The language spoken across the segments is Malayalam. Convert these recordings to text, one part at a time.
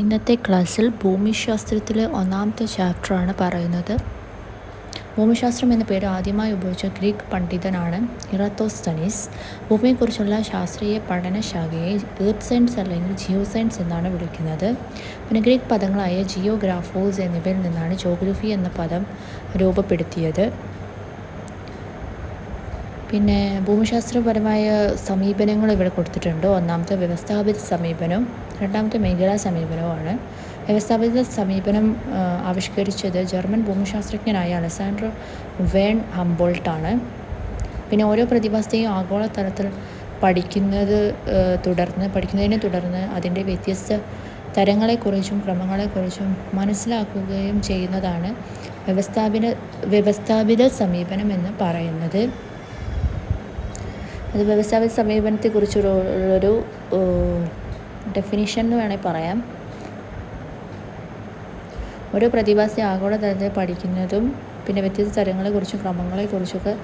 ഇന്നത്തെ ക്ലാസ്സിൽ ഭൂമിശാസ്ത്രത്തിലെ ഒന്നാമത്തെ ചാപ്റ്ററാണ് പറയുന്നത്. ഭൂമിശാസ്ത്രം എന്ന പേര് ആദ്യമായി ഉപയോഗിച്ച ഗ്രീക്ക് പണ്ഡിതനാണ് ഇറത്തോസ്തനീസ്. ഭൂമിയെക്കുറിച്ചുള്ള ശാസ്ത്രീയ പഠനശാഖയെ എർത്ത് സയൻസ് അല്ലെങ്കിൽ ജിയോ സയൻസ് എന്നാണ് വിളിക്കുന്നത്. പിന്നെ ഗ്രീക്ക് പദങ്ങളായ ജിയോഗ്രാഫോസ് എന്നിവയിൽ നിന്നാണ് ജോഗ്രഫി എന്ന പദം രൂപപ്പെടുത്തിയത്. പിന്നെ ഭൂമിശാസ്ത്രപരമായ സമീപനങ്ങൾ ഇവിടെ കൊടുത്തിട്ടുണ്ട്. ഒന്നാമത്തെ വ്യവസ്ഥാപിത സമീപനം. രണ്ടാമത്തെ മേഖലാ സമീപനവുമാണ് വ്യവസ്ഥാപിത സമീപനം ആവിഷ്കരിച്ചത് ജർമ്മൻ ഭൂമിശാസ്ത്രജ്ഞനായ അലസാൻഡ്രോ വേൺ ഹംബോൾട്ടാണ്. പിന്നെ ഓരോ പ്രതിഭാസത്തെയും ആഗോളതലത്തിൽ പഠിക്കുന്നത് തുടർന്ന് പഠിക്കുന്നതിനെ തുടർന്ന് അതിന്റെ വ്യത്യസ്ത തരങ്ങളെക്കുറിച്ചും ക്രമങ്ങളെക്കുറിച്ചും മനസ്സിലാക്കുകയും ചെയ്യുന്നതാണ് വ്യവസ്ഥാപിത വ്യവസ്ഥാപിത സമീപനം എന്ന് പറയുന്നത്. അത് വ്യവസ്ഥാപിത സമീപനത്തെക്കുറിച്ചുള്ളൊരു ഡെഫിനിഷൻ എന്ന് വേണേൽ പറയാം. ഓരോ പ്രതിഭാസത്തെ ആഗോളതലത്തിൽ പഠിക്കുന്നതും പിന്നെ വ്യത്യസ്ത തരങ്ങളെക്കുറിച്ചും ക്രമങ്ങളെക്കുറിച്ചൊക്കെ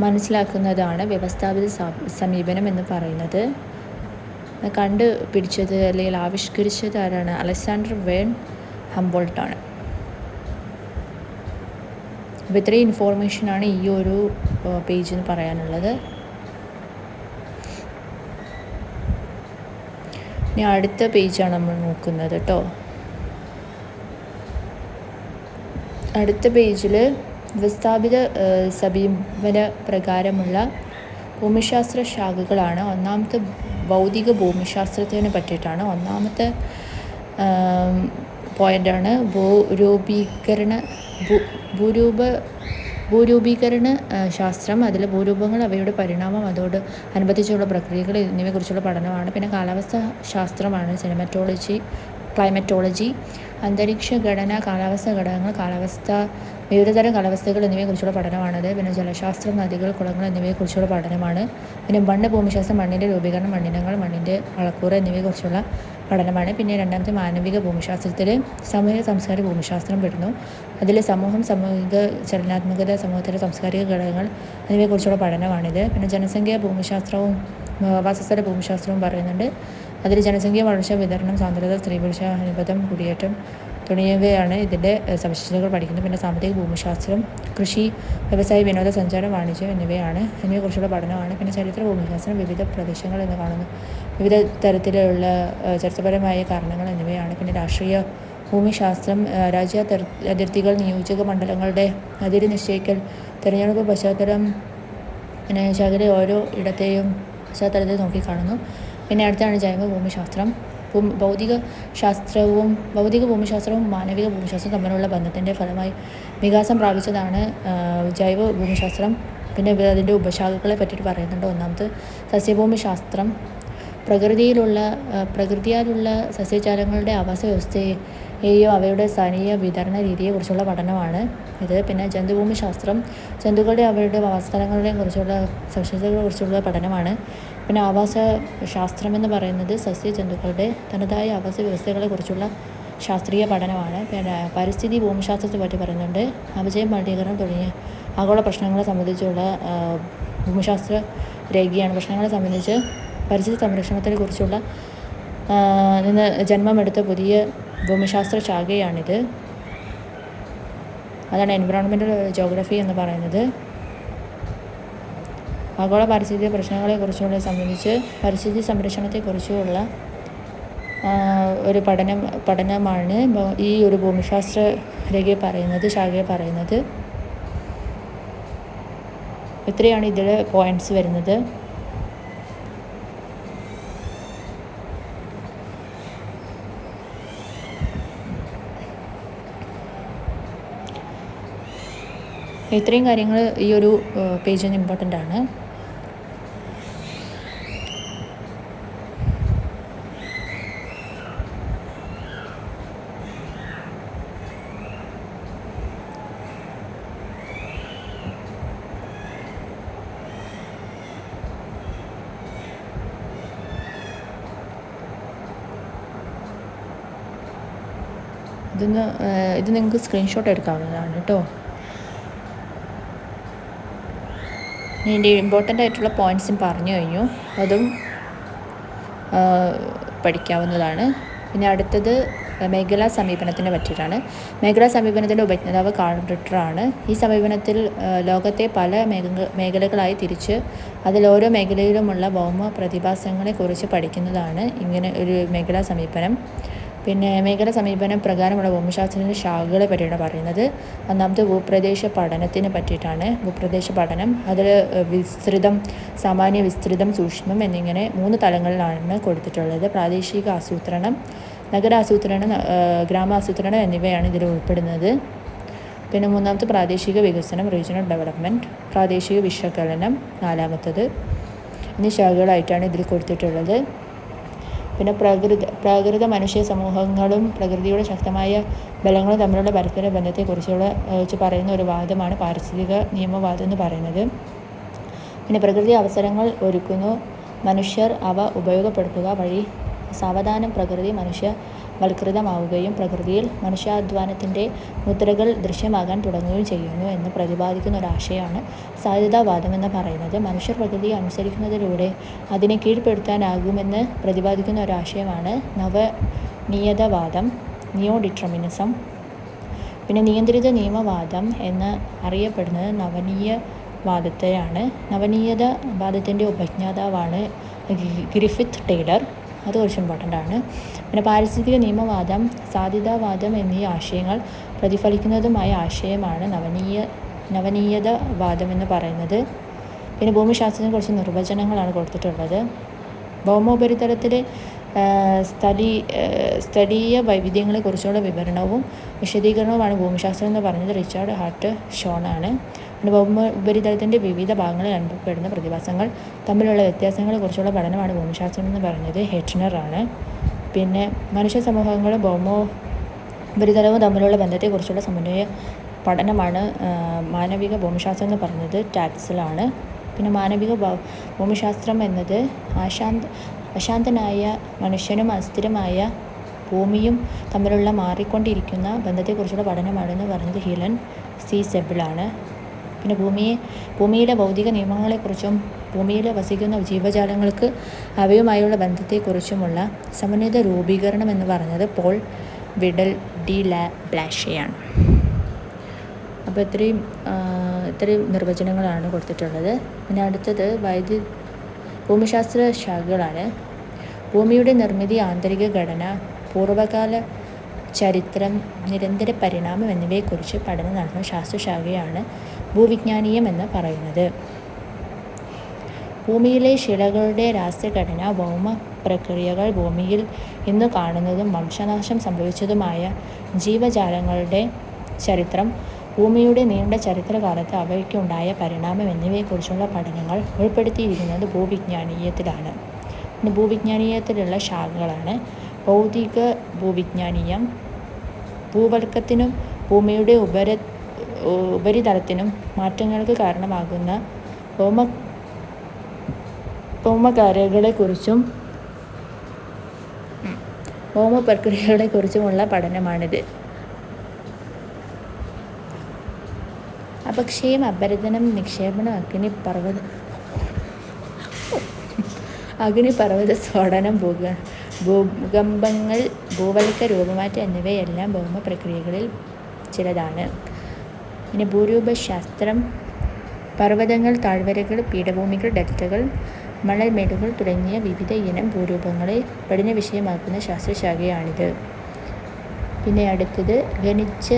മനസ്സിലാക്കുന്നതാണ് വ്യവസ്ഥാപിത സമീപനം എന്ന് പറയുന്നത്. കണ്ടു പിടിച്ചത് അല്ലെങ്കിൽ ആവിഷ്കരിച്ചത് ആരാണ്? അലക്സാണ്ടർ വേൺ ഹംബോൾട്ടാണ്. അപ്പോൾ ഇത്രയും ഇൻഫോർമേഷനാണ് ഈ ഒരു പേജ് എന്ന് പറയാനുള്ളത്. ഇനി അടുത്ത പേജാണ് നമ്മൾ നോക്കുന്നത് കേട്ടോ. അടുത്ത പേജിൽ വ്യവസ്ഥാപിത ഏഹ്, സമീപന പ്രകാരമുള്ള ഭൂമിശാസ്ത്ര ശാഖകളാണ്. ഒന്നാമത്തെ ഭൗതിക ഭൂമിശാസ്ത്രത്തിനെ പറ്റിയിട്ടാണ്. ഒന്നാമത്തെ പോയിന്റാണ് ഭൂരൂപീകരണ ഭൂരൂപ ഭൂരൂപീകരണ ശാസ്ത്രം അതിലെ ഭൂരൂപങ്ങൾ അവയുടെ പരിണാമം അതോട് അനുബന്ധിച്ചുള്ള പ്രക്രിയകൾ എന്നിവയെക്കുറിച്ചുള്ള പഠനമാണ്. പിന്നെ കാലാവസ്ഥ ശാസ്ത്രമാണ് സിനിമറ്റോളജി ക്ലൈമറ്റോളജി അന്തരീക്ഷ ഘടന കാലാവസ്ഥ ഘടകങ്ങൾ കാലാവസ്ഥ വിവിധതരം കാലാവസ്ഥകൾ എന്നിവയെക്കുറിച്ചുള്ള പഠനമാണത്. പിന്നെ ജലശാസ്ത്രം നദികൾ കുളങ്ങൾ എന്നിവയെക്കുറിച്ചുള്ള പഠനമാണ്. പിന്നെ മണ്ണ് ഭൂമിശാസ്ത്രം മണ്ണിന്റെ രൂപീകരണം മണ്ണിനങ്ങൾ മണ്ണിന്റെ അളക്കൂറ് എന്നിവയെക്കുറിച്ചുള്ള പഠനമാണ്. പിന്നെ രണ്ടാമത്തെ മാനവിക ഭൂമിശാസ്ത്രത്തിൽ സമയ സംസ്കാര ഭൂമിശാസ്ത്രം പെടുന്നു. അതിൽ സമൂഹം സാമൂഹിക ചലനാത്മകത സമൂഹത്തിലെ സാംസ്കാരിക ഘടകങ്ങൾ എന്നിവയെക്കുറിച്ചുള്ള പഠനമാണിത്. പിന്നെ ജനസംഖ്യ ഭൂമിശാസ്ത്രവും വാസസ്ഥല ഭൂമിശാസ്ത്രവും പറയുന്നുണ്ട്. അതിൽ ജനസംഖ്യ വളർച്ച വിതരണം സാന്ദ്രത സ്ത്രീപുരുഷ അനുപതം കുടിയേറ്റം തുടങ്ങിയവയാണ് ഇതിന്റെ സവിശേഷതകൾ പഠിക്കുന്നത്. പിന്നെ സാമ്പത്തിക ഭൂമിശാസ്ത്രം കൃഷി വ്യവസായ വിനോദസഞ്ചാരം വാണിജ്യം എന്നിവയാണ് എന്നിവയെക്കുറിച്ചുള്ള പഠനമാണ്. പിന്നെ ചരിത്ര ഭൂമിശാസ്ത്രം വിവിധ പ്രദേശങ്ങൾ എന്ന് കാണുന്നു. വിവിധ തരത്തിലുള്ള ചരിത്രപരമായ കാരണങ്ങൾ എന്നിവയാണ്. പിന്നെ രാഷ്ട്രീയ ഭൂമിശാസ്ത്രം രാജ്യ അതിർ- അതിർത്തികൾ നിയോജക മണ്ഡലങ്ങളുടെ അതിര് നിശ്ചയിക്കൽ തിരഞ്ഞെടുപ്പ് പശ്ചാത്തലം പിന്നെ ശകലെ ഓരോ ഇടത്തെയും പശ്ചാത്തലത്തെ നോക്കിക്കാണുന്നു. പിന്നെ അടുത്താണ് ജൈവ ഭൂമിശാസ്ത്രം. ഭൗതിക ശാസ്ത്രവും ഭൗതിക ഭൂമിശാസ്ത്രവും മാനവിക ഭൂമിശാസ്ത്രവും തമ്മിലുള്ള ബന്ധത്തിന്റെ ഫലമായി വികാസം പ്രാപിച്ചതാണ് ജൈവ ഭൂമിശാസ്ത്രം. പിന്നെ അതിന്റെ ഉപശാഖകളെ പറ്റിയിട്ട് പറയുന്നുണ്ട് ഒന്നാമത് സസ്യഭൂമിശാസ്ത്രം. പ്രകൃതിയിലുള്ള പ്രകൃതിയാലുള്ള സസ്യജാലങ്ങളുടെ ആവാസ വ്യവസ്ഥയെയോ അവയുടെ സ്ഥാനീയ വിതരണ രീതിയെക്കുറിച്ചുള്ള പഠനമാണ് ഇത്. പിന്നെ ജന്തുഭൂമി ശാസ്ത്രം ജന്തുക്കളുടെ അവരുടെ വാസസ്ഥലങ്ങളെയും കുറിച്ചുള്ള സവിശേഷതകളെ കുറിച്ചുള്ള പഠനമാണ്. പിന്നെ ആവാസ ശാസ്ത്രം എന്ന് പറയുന്നത് സസ്യ ജന്തുക്കളുടെ തനതായ ആവാസ വ്യവസ്ഥകളെ കുറിച്ചുള്ള ശാസ്ത്രീയ പഠനമാണ്. പിന്നെ പരിസ്ഥിതി ഭൂമിശാസ്ത്രത്തെ പറ്റി പറയുന്നുണ്ട്. അപജയം മലിനീകരണം തുടങ്ങിയ ആഗോള പ്രശ്നങ്ങളെ സംബന്ധിച്ചുള്ള ഭൂമിശാസ്ത്ര രേഖയാണ്. പ്രശ്നങ്ങളെ സംബന്ധിച്ച് പരിസ്ഥിതി സംരക്ഷണത്തെ കുറിച്ചുള്ള നിന്ന് ജന്മമെടുത്ത പുതിയ ഭൂമിശാസ്ത്ര ശാഖയാണിത് അതാണ് എൻവറോൺമെന്റൽ ജോഗ്രഫി എന്ന് പറയുന്നത്. ആഗോള പാരിസ്ഥിതിക പ്രശ്നങ്ങളെക്കുറിച്ചുള്ള സംബന്ധിച്ച് പരിസ്ഥിതി സംരക്ഷണത്തെക്കുറിച്ചുള്ള ഒരു പഠനം പഠനമാണ് ഈ ഒരു ഭൂമിശാസ്ത്ര രേഖയെ പറയുന്നത് ശാഖയെ പറയുന്നത്. ഇത്രയാണ് ഇതിൽ പോയിന്റ്സ് വരുന്നത്. ഇത്രയും കാര്യങ്ങൾ ഈ ഒരു പേജിന് ഇമ്പോർട്ടന്റ് ആണ്. ഇതൊന്ന് ഇത് നിങ്ങൾക്ക് സ്ക്രീൻഷോട്ട് എടുക്കാവുന്നതാണ് കേട്ടോ. ഇതിന്റെ ഇമ്പോർട്ടന്റ് ആയിട്ടുള്ള പോയിന്റ്സും പറഞ്ഞു കഴിഞ്ഞു. അതും പഠിക്കാവുന്നതാണ്. പിന്നെ അടുത്തത് മേഖലാ സമീപനത്തിനെ പറ്റിയിട്ടാണ്. മേഖലാ സമീപനത്തിന്റെ ഉപജ്ഞാതാവ് കാൾ ഈ സമീപനത്തിൽ ലോകത്തെ പല മേഖലകളായി തിരിച്ച് അതിൽ ഓരോ മേഖലയിലുമുള്ള ഭൗമ പ്രതിഭാസങ്ങളെക്കുറിച്ച് പഠിക്കുന്നതാണ് ഇങ്ങനെ ഒരു മേഖലാ സമീപനം. പിന്നെ മേഖല സമീപനം പ്രകാരമുള്ള ഭൂമിശാസ്ത്രത്തിന്റെ ശാഖകളെ പറ്റിയാണ് പറയുന്നത്. ഒന്നാമത്തെ ഭൂപ്രദേശ പഠനത്തിനെ പറ്റിയിട്ടാണ്. ഭൂപ്രദേശ പഠനം അതിൽ വിസ്തൃതം സാമാന്യ വിസ്തൃതം സൂക്ഷ്മം എന്നിങ്ങനെ മൂന്ന് തലങ്ങളിലാണ് കൊടുത്തിട്ടുള്ളത്. പ്രാദേശിക ആസൂത്രണം നഗരാസൂത്രണം ഗ്രാമാസൂത്രണം എന്നിവയാണ് ഇതിൽ ഉൾപ്പെടുന്നത്. പിന്നെ മൂന്നാമത്തെ പ്രാദേശിക വികസനം റീജിയണൽ ഡെവലപ്മെന്റ് പ്രാദേശിക വിശകലനം നാലാമത്തത്. എന്നീ ശാഖകളായിട്ടാണ് ഇതിൽ കൊടുത്തിട്ടുള്ളത്. പിന്നെ പ്രകൃതി പ്രാകൃത മനുഷ്യ സമൂഹങ്ങളും പ്രകൃതിയുടെ ശക്തമായ ബലങ്ങളും തമ്മിലുള്ള പരസ്പര ബന്ധത്തെക്കുറിച്ചുള്ള വെച്ച് പറയുന്ന ഒരു വാദമാണ് പാരിസ്ഥിതിക നിയമവാദം എന്ന് പറയുന്നത്. പിന്നെ പ്രകൃതി അവസരങ്ങൾ ഒരുക്കുന്നു. മനുഷ്യർ അവ ഉപയോഗപ്പെടുത്തുക വഴി സാവധാനം പ്രകൃതി മനുഷ്യ വൽകൃതമാവുകയും പ്രകൃതിയിൽ മനുഷ്യാധ്വാനത്തിന്റെ മുദ്രകൾ ദൃശ്യമാകാൻ തുടങ്ങുകയും ചെയ്യുന്നു എന്ന് പ്രതിപാദിക്കുന്ന ഒരാശയമാണ് സാധ്യതാവാദം എന്ന് പറയുന്നത്. മനുഷ്യർ പ്രകൃതിയെ അനുസരിക്കുന്നതിലൂടെ അതിനെ കീഴ്പ്പെടുത്താനാകുമെന്ന് പ്രതിപാദിക്കുന്ന ഒരാശയമാണ് നവനിയതവാദം നിയോ ഡിറ്റർമിനിസം പിന്നെ നിയന്ത്രിത നിയമവാദം എന്ന് അറിയപ്പെടുന്നത് നവനീയ വാദത്തെയാണ് നവനീയത വാദത്തിന്റെ ഉപജ്ഞാതാവാണ് ഗ്രിഫിത്ത് ടൈലർ. അത് കുറച്ച് ഇമ്പോർട്ടന്റ് ആണ്. പിന്നെ പാരിസ്ഥിതിക നിയമവാദം സാധ്യതാവാദം എന്നീ ആശയങ്ങൾ പ്രതിഫലിക്കുന്നതുമായ ആശയമാണ് നവനീയ വാദം എന്ന് പറയുന്നത്. പിന്നെ ഭൂമിശാസ്ത്രത്തിന് കുറച്ച് നിർവചനങ്ങളാണ് കൊടുത്തിട്ടുള്ളത്. ഭൗമോപരിതലത്തിലെ സ്ഥലീ സ്ഥലീയ വൈവിധ്യങ്ങളെക്കുറിച്ചുള്ള വിവരണവും വിശദീകരണവുമാണ് ഭൂമിശാസ്ത്രം എന്ന് പറഞ്ഞത് റിച്ചാർഡ് ഹാർട്ട് ഷോണാണ് ഭൗമ ഉപരിതലത്തിന്റെ വിവിധ ഭാഗങ്ങളിൽ അനുഭവപ്പെടുന്ന പ്രതിഭാസങ്ങൾ. തമ്മിലുള്ള വ്യത്യാസങ്ങളെക്കുറിച്ചുള്ള പഠനമാണ് ഭൂമിശാസ്ത്രം എന്ന് പറയുന്നത് ഹെറ്റ്നറാണ് പിന്നെ മനുഷ്യ സമൂഹങ്ങളും ഭൗമോ ഉപരിതലവും തമ്മിലുള്ള ബന്ധത്തെക്കുറിച്ചുള്ള സമന്വയ പഠനമാണ് മാനവിക ഭൂമിശാസ്ത്രം എന്ന് പറയുന്നത് ടാക്സിലാണ് പിന്നെ മാനവിക ഭൂമിശാസ്ത്രം എന്നത് അശാന്ത അശാന്തനായ മനുഷ്യനും അസ്ഥിരമായ ഭൂമിയും തമ്മിലുള്ള മാറിക്കൊണ്ടിരിക്കുന്ന ബന്ധത്തെക്കുറിച്ചുള്ള പഠനമാണെന്ന് പറഞ്ഞത് ഹിലൻ സി സെബിളാണ് പിന്നെ ഭൂമിയെ ഭൂമിയിലെ ഭൗതിക നിയമങ്ങളെക്കുറിച്ചും ഭൂമിയിൽ വസിക്കുന്ന ജീവജാലങ്ങൾക്ക് അവയുമായുള്ള ബന്ധത്തെക്കുറിച്ചുമുള്ള സമന്വിത രൂപീകരണം എന്ന് പറഞ്ഞത് പോൾ വിഡൽ ഡി ലാ ബ്ലാഷയാണ്. അപ്പോൾ ഇത്രയും ഇത്രയും നിർവചനങ്ങളാണ് കൊടുത്തിട്ടുള്ളത്. പിന്നെ അടുത്തത് വൈദ്യു ഭൂമിശാസ്ത്ര ശാഖകളാണ്. ഭൂമിയുടെ നിർമ്മിതി ആന്തരിക ഘടന പൂർവകാല ചരിത്രം നിരന്തര പരിണാമം എന്നിവയെക്കുറിച്ച് പഠനം നടത്തുന്ന ശാസ്ത്രശാഖയാണ് ഭൂവിജ്ഞാനീയം എന്ന് പറയുന്നത്. ഭൂമിയിലെ ശിലകളുടെ രാസഘടന ഭൗമ പ്രക്രിയകൾ ഭൂമിയിൽ ഇന്ന് കാണുന്നതും വംശനാശം സംഭവിച്ചതുമായ ജീവജാലങ്ങളുടെ ചരിത്രം ഭൂമിയുടെ നീണ്ട ചരിത്രകാലത്ത് അവയ്ക്കുണ്ടായ പരിണാമം എന്നിവയെക്കുറിച്ചുള്ള പഠനങ്ങൾ ഉൾപ്പെടുത്തിയിരിക്കുന്നത് ഭൂവിജ്ഞാനീയത്തിലാണ്. ഭൂവിജ്ഞാനീയത്തിലുള്ള ശാഖകളാണ് ഭൗതിക ഭൂവിജ്ഞാനീയം ഭൂവൽക്കത്തിനും ഭൂമിയുടെ ഉപര ഉപരിതലത്തിനും മാറ്റങ്ങൾക്ക് കാരണമാകുന്ന ഭൗമ ഭൗമകാര്യകളെക്കുറിച്ചും ഭൗമ പ്രക്രിയകളെക്കുറിച്ചുമുള്ള പഠനമാണിത്. അപക്ഷയം അപരതനം നിക്ഷേപണം അഗ്നിപർവത അഗ്നിപർവത സ്ഫോടനം ഭൂക ഭൂകമ്പങ്ങൾ ഭൂവൽക്ക രൂപമാറ്റം എന്നിവയെല്ലാം ഭൗമ പ്രക്രിയകളിൽ ചിലതാണ്. പിന്നെ ഭൂരൂപശാസ്ത്രം പർവതങ്ങൾ താഴ്വരകൾ പീഠഭൂമികൾ ഡെൽറ്റകൾ മണൽമേടുകൾ തുടങ്ങിയ വിവിധ ഇനം ഭൂരൂപങ്ങളെ പഠന വിഷയമാക്കുന്ന ശാസ്ത്രശാഖയാണിത്. പിന്നെ അടുത്തത് ഗണിച്ച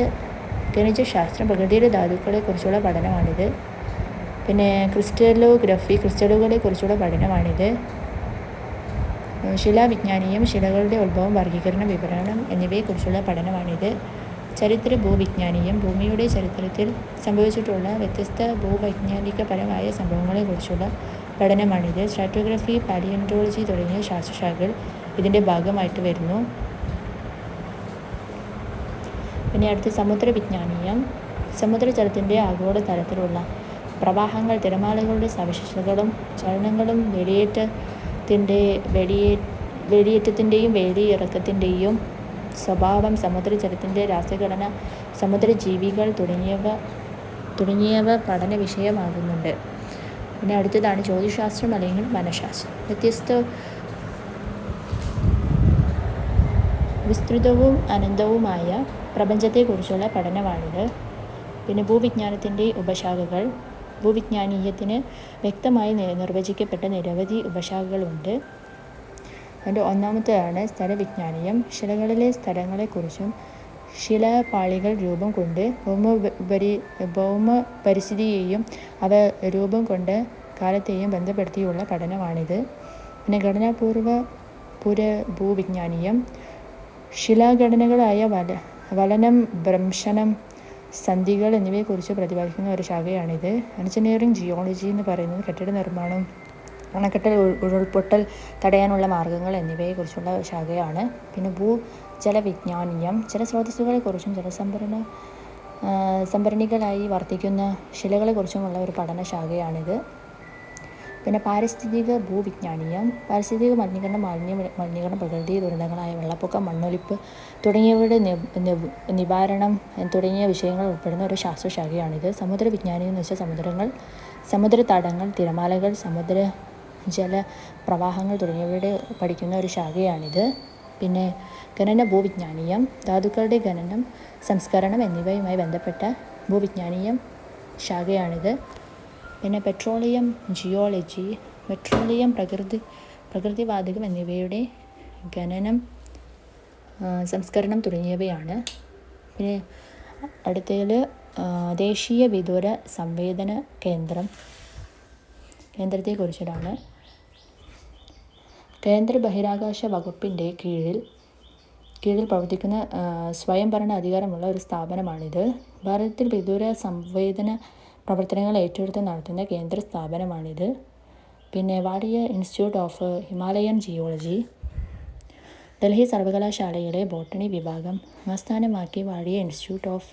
ഗണിതശാസ്ത്രം ധാതുക്കളെ ധാതുക്കളെക്കുറിച്ചുള്ള പഠനമാണിത്. പിന്നെ ക്രിസ്റ്റലോഗ്രഫി ക്രിസ്റ്റലുകളെക്കുറിച്ചുള്ള പഠനമാണിത്. ശിലാവിജ്ഞാനീയം ശിലകളുടെ ഉത്ഭവം വർഗീകരണം വിവരണം എന്നിവയെക്കുറിച്ചുള്ള പഠനമാണിത്. ചരിത്ര ഭൂവിജ്ഞാനീയം ഭൂമിയുടെ ചരിത്രത്തിൽ സംഭവിച്ചിട്ടുള്ള വ്യത്യസ്ത ഭൂവൈജ്ഞാനികപരമായ സംഭവങ്ങളെക്കുറിച്ചുള്ള പഠനമാണിത്. സ്ട്രാറ്റോഗ്രഫി പാലിയന്റോളജി തുടങ്ങിയ ശാസ്ത്രശാഖകൾ ഇതിന്റെ ഭാഗമായിട്ട് വരുന്നു. പിന്നെ അടുത്ത് സമുദ്രവിജ്ഞാനീയം. സമുദ്രജലത്തിന്റെ ആഗോള തലത്തിലുള്ള പ്രവാഹങ്ങൾ തിരമാലകളുടെ സവിശേഷതകളും ചലനങ്ങളും വെടിയേറ്റത്തിന്റെ വെടിയേ വെടിയേറ്റത്തിന്റെയും വേലിയിറക്കത്തിന്റെയും സ്വഭാവം സമുദ്രജലത്തിന്റെ രാസഘടന സമുദ്രജീവികൾ തുടങ്ങിയവ തുടങ്ങിയവ പഠന വിഷയമാകുന്നുണ്ട്. പിന്നെ അടുത്തതാണ് ജ്യോതിശാസ്ത്രം അല്ലെങ്കിൽ മനഃശാസ്ത്രം. വ്യത്യസ്ത വിസ്തൃതവും അനന്തവുമായ പ്രപഞ്ചത്തെക്കുറിച്ചുള്ള പഠനമാണിത്. പിന്നെ ഭൂവിജ്ഞാനത്തിന്റെ ഉപശാഖകൾ. ഭൂവിജ്ഞാനീയത്തിന് വ്യക്തമായി നിർവചിക്കപ്പെട്ട നിരവധി ഉപശാഖകളുണ്ട്. അതിന്റെ ഒന്നാമത്തേതാണ് സ്ഥലവിജ്ഞാനീയം. ശിലകളിലെ സ്ഥലങ്ങളെക്കുറിച്ചും ശിലപാളികൾ രൂപം കൊണ്ട് ഭൗമോപരി ഭൗമ പരിസ്ഥിതിയെയും അവ രൂപം കൊണ്ട് കാലത്തെയും ബന്ധപ്പെടുത്തിയുള്ള പഠനമാണിത്. പിന്നെ ഘടനാപൂർവ പുര ഭൂവിജ്ഞാനീയം ശിലാഘടനകളായ വല വലനം ഭ്രംശനം സന്ധികൾ എന്നിവയെക്കുറിച്ച് പ്രതിപാദിക്കുന്ന ഒരു ശാഖയാണിത്. എഞ്ചിനീയറിംഗ് ജിയോളജി എന്ന് പറയുന്നത് കെട്ടിട നിർമ്മാണം അണക്കെട്ടൽ ഉരുൾപൊട്ടൽ തടയാനുള്ള മാർഗങ്ങൾ എന്നിവയെക്കുറിച്ചുള്ള ശാഖയാണ്. പിന്നെ ഭൂജലവിജ്ഞാനീയം ജലസ്രോതസ്സുകളെക്കുറിച്ചും ജലസംഭരണ സംഭരണികളായി വർത്തിക്കുന്ന ശിലകളെക്കുറിച്ചുമുള്ള ഒരു പഠനശാഖയാണിത് പിന്നെ പാരിസ്ഥിതിക ഭൂവിജ്ഞാനീയം. പാരിസ്ഥിതിക മലിനീകരണം മാലിന്യ മലിനീകരണം പ്രകൃതി ദുരന്തങ്ങളായ വെള്ളപ്പൊക്കം മണ്ണൊലിപ്പ് തുടങ്ങിയവയുടെ നിവാരണം തുടങ്ങിയ വിഷയങ്ങൾ ഉൾപ്പെടുന്ന ഒരു ശാസ്ത്രശാഖയാണിത്. സമുദ്ര വിജ്ഞാനി എന്ന് വെച്ചാൽ സമുദ്രങ്ങൾ സമുദ്ര തടങ്ങൾ തിരമാലകൾ സമുദ്ര ജല പ്രവാഹങ്ങൾ തുടങ്ങിയവയുടെ പഠിക്കുന്ന ഒരു ശാഖയാണിത്. പിന്നെ ഖനന ഭൂവിജ്ഞാനീയം ധാതുക്കളുടെ ഖനനം സംസ്കരണം എന്നിവയുമായി ബന്ധപ്പെട്ട ഭൂവിജ്ഞാനീയം ശാഖയാണിത്. പിന്നെ പെട്രോളിയം ജിയോളജി പെട്രോളിയം പ്രകൃതി പ്രകൃതിവാതകം എന്നിവയുടെ ഖനനം സംസ്കരണം തുടങ്ങിയവയാണ്. പിന്നെ അടുത്തതിൽ ദേശീയ വിദൂര സംവേദന കേന്ദ്രം കേന്ദ്രത്തെക്കുറിച്ചിട്ടാണ്. കേന്ദ്ര ബഹിരാകാശ വകുപ്പിന്റെ കീഴിൽ കീഴിൽ പ്രവർത്തിക്കുന്ന സ്വയംഭരണ അധികാരമുള്ള ഒരു സ്ഥാപനമാണിത്. ഭാരതത്തിൽ വിദൂര സംവേദന പ്രവർത്തനങ്ങൾ ഏറ്റെടുത്ത് നടത്തുന്ന കേന്ദ്ര സ്ഥാപനമാണിത്. പിന്നെ Wadia institute of Himalayan geology Delhi സർവകലാശാലയിലെ ബോട്ടണി വിഭാഗം ആസ്ഥാനമാക്കി വാടിയ ഇൻസ്റ്റിറ്റ്യൂട്ട് ഓഫ്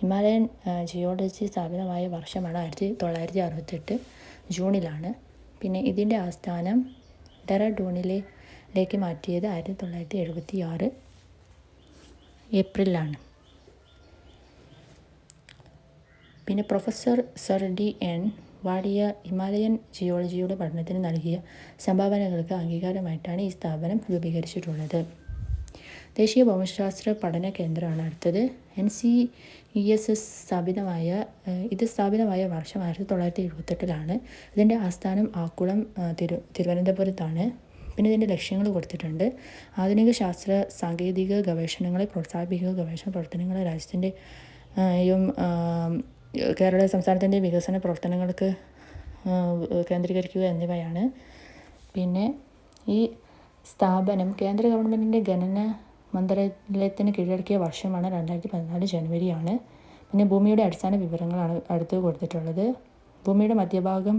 ഹിമാലയൻ ജിയോളജി സ്ഥാപിതമായ വർഷമാണ് ആയിരത്തി തൊള്ളായിരത്തി അറുപത്തെട്ട് ജൂണിലാണ്. പിന്നെ ഇതിന്റെ ആസ്ഥാനം ഡെറാഡൂണിലേക്ക് മാറ്റിയത് ആയിരത്തി തൊള്ളായിരത്തി എഴുപത്തി ആറ് ഏപ്രിലാണ് പിന്നെ professor sir D N Wadia Himalayan ജിയോളജിയുടെ പഠനത്തിന് നൽകിയ സംഭാവനകൾക്ക് അംഗീകാരമായിട്ടാണ് ഈ സ്ഥാപനം രൂപീകരിച്ചിട്ടുള്ളത്. ദേശീയ ഭൗമശാസ്ത്ര പഠന കേന്ദ്രമാണ് അടുത്തത്. N C E S S സ്ഥാപിതമായ ഇത് സ്ഥാപിതമായ വർഷം ആയിരത്തി തൊള്ളായിരത്തി എഴുപത്തെട്ടിലാണ് ഇതിന്റെ ആസ്ഥാനം ആക്കുളം തിരു തിരുവനന്തപുരത്താണ്. പിന്നെ ഇതിന്റെ ലക്ഷ്യങ്ങൾ കൊടുത്തിട്ടുണ്ട്. ആധുനിക ശാസ്ത്ര സാങ്കേതിക ഗവേഷണങ്ങളെ പ്രോത്സാഹിപ്പിക്കുക ഗവേഷണ പ്രവർത്തനങ്ങളെ രാജ്യത്തിന്റെ യും കേരള സംസ്ഥാനത്തിന്റെ വികസന പ്രവർത്തനങ്ങൾക്ക് കേന്ദ്രീകരിക്കുക എന്നിവയാണ്. പിന്നെ ഈ സ്ഥാപനം കേന്ദ്ര ഗവൺമെന്റിന്റെ ഖനന മന്ത്രാലയത്തിന് കീഴടക്കിയ വർഷമാണ് രണ്ടായിരത്തി പതിനാല് ജനുവരിയാണ്. പിന്നെ ഭൂമിയുടെ അടിസ്ഥാന വിവരങ്ങളാണ് അടുത്ത് കൊടുത്തിട്ടുള്ളത്. ഭൂമിയുടെ മധ്യഭാഗം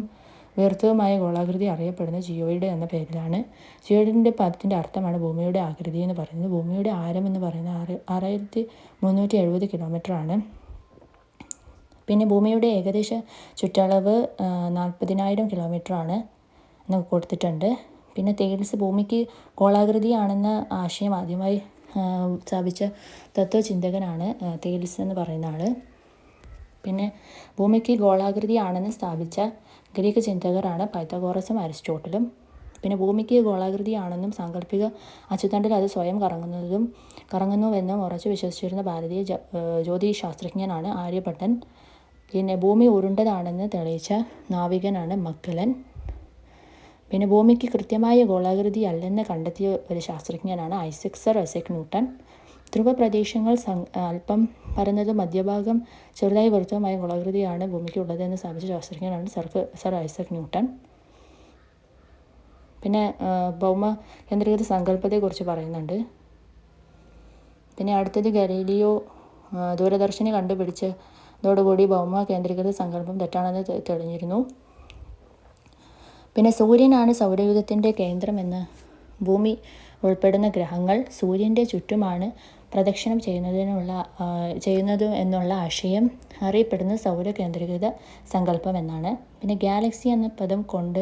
വീർത്തവുമായ ഗോളാകൃതി അറിയപ്പെടുന്ന ജിയോയിഡ് എന്ന പേരിലാണ്. ജിയോയിഡിന്റെ പദത്തിന്റെ അർത്ഥമാണ് ഭൂമിയുടെ ആകൃതി എന്ന് പറയുന്നത്. ഭൂമിയുടെ ആരം എന്ന് പറയുന്നത് ആറ് ആറായിരത്തി മുന്നൂറ്റി എഴുപത് കിലോമീറ്റർ ആണ് പിന്നെ ഭൂമിയുടെ ഏകദേശ ചുറ്റളവ് നാൽപ്പതിനായിരം കിലോമീറ്റർ ആണ് എന്ന് കൊടുത്തിട്ടുണ്ട്. പിന്നെ തേൽസ് ഭൂമിക്ക് ഗോളാകൃതിയാണെന്ന ആശയം ആദ്യമായി സ്ഥാപിച്ച തത്വചിന്തകനാണ് തേൽസ് എന്ന് പറയുന്ന ആൾ പിന്നെ ഭൂമിക്ക് ഗോളാകൃതിയാണെന്ന് സ്ഥാപിച്ച ഗ്രീക്ക് ചിന്തകരാണ് പൈത്തഗോറസും അരിസ്റ്റോട്ടലും. പിന്നെ ഭൂമിക്ക് ഗോളാകൃതിയാണെന്നും സാങ്കല്പിക അച്ചുതണ്ടിൽ അത് സ്വയം കറങ്ങുന്നതും കറങ്ങുന്നുവെന്നും ഉറച്ചു വിശ്വസിച്ചിരുന്ന ഭാരതീയ ജ്യോതിശാസ്ത്രജ്ഞനാണ് ആര്യഭട്ടൻ. പിന്നെ ഭൂമി ഉരുണ്ടതാണെന്ന് തെളിയിച്ച നാവികനാണ് മക്കലൻ പിന്നെ ഭൂമിക്ക് കൃത്യമായ ഗോളാകൃതി അല്ലെന്ന് കണ്ടെത്തിയ ഒരു ശാസ്ത്രജ്ഞനാണ് ഐസക് സർ ഐസക് ന്യൂട്ടൺ. ധ്രുവപ്രദേശങ്ങൾ അല്പം പരന്നതും മധ്യഭാഗം ചെറുതായി വൃത്തവുമായ ഗോളാകൃതിയാണ് ഭൂമിക്കുള്ളതെന്ന് സ്ഥാപിച്ച ശാസ്ത്രജ്ഞനാണ് സർക്ക് സർ ഐസക് ന്യൂട്ടൺ. പിന്നെ ഭൗമ കേന്ദ്രീകൃത സങ്കല്പത്തെക്കുറിച്ച് പറയുന്നുണ്ട്. പിന്നെ അടുത്തത് ഗലീലിയോ ദൂരദർശിനി കണ്ടുപിടിച്ചതോടുകൂടി ഭൗമ കേന്ദ്രീകൃത സങ്കല്പം തെറ്റാണെന്ന് തെളിഞ്ഞിരുന്നു. പിന്നെ സൂര്യനാണ് സൗരയൂഥത്തിന്റെ കേന്ദ്രമെന്ന് ഭൂമി ഉൾപ്പെടുന്ന ഗ്രഹങ്ങൾ സൂര്യന്റെ ചുറ്റുമാണ് പ്രദക്ഷിണം ചെയ്യുന്നതിനുള്ള ചെയ്യുന്നത് എന്നുള്ള ആശയം അറിയപ്പെടുന്ന സൗര കേന്ദ്രീകൃത സങ്കല്പം എന്നാണ്. പിന്നെ ഗാലക്സി എന്ന പദം കൊണ്ട്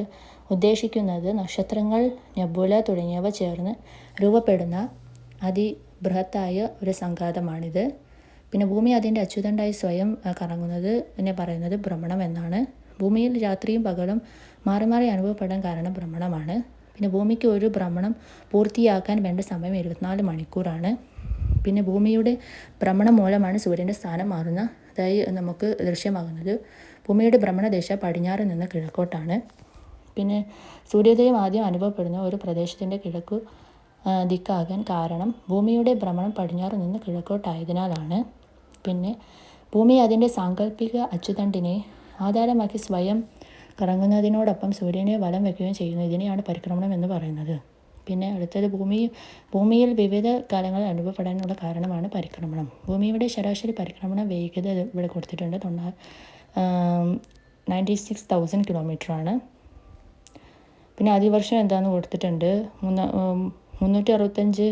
ഉദ്ദേശിക്കുന്നത് നക്ഷത്രങ്ങൾ നെബുല തുടങ്ങിയവ ചേർന്ന് രൂപപ്പെടുന്ന അതിബൃഹത്തായ ഒരു സംഘാതമാണിത്. പിന്നെ ഭൂമി അതിന്റെ അച്യുതണ്ടായി സ്വയം കറങ്ങുന്നത് എന്നെ പറയുന്നത് ഭ്രമണം എന്നാണ്. ഭൂമിയിൽ രാത്രിയും പകലും മാറി മാറി അനുഭവപ്പെടാൻ കാരണം ഭ്രമണമാണ് പിന്നെ ഭൂമിക്ക് ഒരു ഭ്രമണം പൂർത്തിയാക്കാൻ വേണ്ട സമയം ഇരുപത്തിനാല് മണിക്കൂറാണ്. പിന്നെ ഭൂമിയുടെ ഭ്രമണം മൂലമാണ് സൂര്യന്റെ സ്ഥാനം മാറുന്ന അതായി നമുക്ക് ദൃശ്യമാകുന്നത്. ഭൂമിയുടെ ഭ്രമണദിശ പടിഞ്ഞാറ് നിന്ന് കിഴക്കോട്ടാണ്. പിന്നെ സൂര്യോദയം ആദ്യം അനുഭവപ്പെടുന്ന ഒരു പ്രദേശത്തിന്റെ കിഴക്കു ദിക്കാകാൻ കാരണം ഭൂമിയുടെ ഭ്രമണം പടിഞ്ഞാറ് നിന്ന് കിഴക്കോട്ടായതിനാലാണ്. പിന്നെ ഭൂമി അതിന്റെ സാങ്കല്പിക അച്ചുതണ്ടിനെ ആധാരമാക്കി സ്വയം കറങ്ങുന്നതിനോടൊപ്പം സൂര്യനെ വലം വയ്ക്കുകയും ചെയ്യുന്നു. ഇതിനെയാണ് പരിക്രമണം എന്ന് പറയുന്നത്. പിന്നെ അടുത്തത് ഭൂമി ഭൂമിയിൽ വിവിധ കാലങ്ങൾ അനുഭവപ്പെടാനുള്ള കാരണമാണ് പരിക്രമണം. ഭൂമിയുടെ ശരാശരി പരിക്രമണ വേഗത ഇവിടെ കൊടുത്തിട്ടുണ്ട്. തൊണ്ണാ നയന്റി സിക്സ് തൗസൻഡ് കിലോമീറ്ററാണ് പിന്നെ ആദ്യവർഷം എന്താണെന്ന് കൊടുത്തിട്ടുണ്ട്? മൂന്ന് മുന്നൂറ്റി അറുപത്തഞ്ച്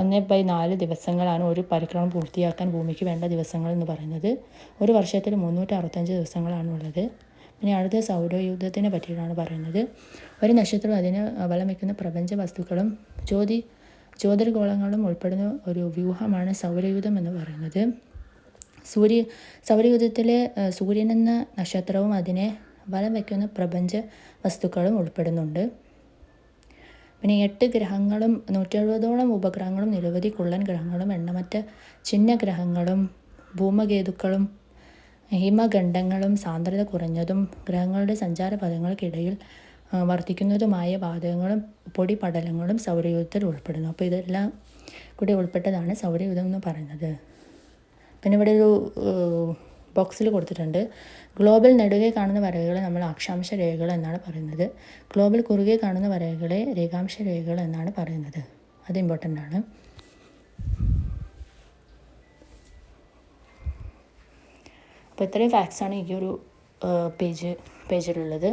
ഒന്ന് ബൈ നാല് ദിവസങ്ങളാണ് ഒരു പരിക്രമം പൂർത്തിയാക്കാൻ ഭൂമിക്ക് വേണ്ട ദിവസങ്ങൾ എന്ന് പറയുന്നത്. ഒരു വർഷത്തിൽ മുന്നൂറ്റി അറുപത്തഞ്ച് ദിവസങ്ങളാണ് ഉള്ളത്. പിന്നെ അടുത്ത സൗരയുദ്ധത്തിനെ പറ്റിയിട്ടാണ് പറയുന്നത്. ഒരു നക്ഷത്രം അതിന് വളം വയ്ക്കുന്ന പ്രപഞ്ച വസ്തുക്കളും ജ്യോതി ജ്യോതിർഗോളങ്ങളും ഉൾപ്പെടുന്ന ഒരു വ്യൂഹമാണ് സൗരയുധം എന്ന് പറയുന്നത്. സൂര്യ സൗരയുധത്തിലെ സൂര്യൻ എന്ന നക്ഷത്രവും അതിനെ വലം വയ്ക്കുന്ന പ്രപഞ്ച വസ്തുക്കളും ഉൾപ്പെടുന്നുണ്ട്. പിന്നെ എട്ട് ഗ്രഹങ്ങളും നൂറ്റെഴുപതോളം ഉപഗ്രഹങ്ങളും നിരവധി കുള്ളൻ ഗ്രഹങ്ങളും എണ്ണമറ്റ ചിഹ്നഗ്രഹങ്ങളും ഭൂമകേതുക്കളും ഹിമഖണ്ഡങ്ങളും സാന്ദ്രത കുറഞ്ഞതും ഗ്രഹങ്ങളുടെ സഞ്ചാരപഥങ്ങൾക്കിടയിൽ വർദ്ധിക്കുന്നതുമായ വാതകങ്ങളും പൊടിപടലങ്ങളും സൗരയൂഥത്തിൽ ഉൾപ്പെടുന്നു. അപ്പോൾ ഇതെല്ലാം കൂടി ഉൾപ്പെട്ടതാണ് സൗരയൂഥം എന്ന് പറയുന്നത്. പിന്നെ ഇവിടെ ഒരു ബോക്സിൽ കൊടുത്തിട്ടുണ്ട്. ഗ്ലോബൽ നെടുകെ കാണുന്ന വരകളെ നമ്മൾ അക്ഷാംശ രേഖകൾ എന്നാണ് പറയുന്നത്. ഗ്ലോബൽ കുറുകെ കാണുന്ന വരകളെ രേഖാംശ രേഖകൾ എന്നാണ് പറയുന്നത്. അത് ഇമ്പോർട്ടന്റ് ആണ്. അപ്പോൾ ഇത്രയും ഫാക്ട്സാണ് ഈ ഒരു പേജ് പേജിലുള്ളത്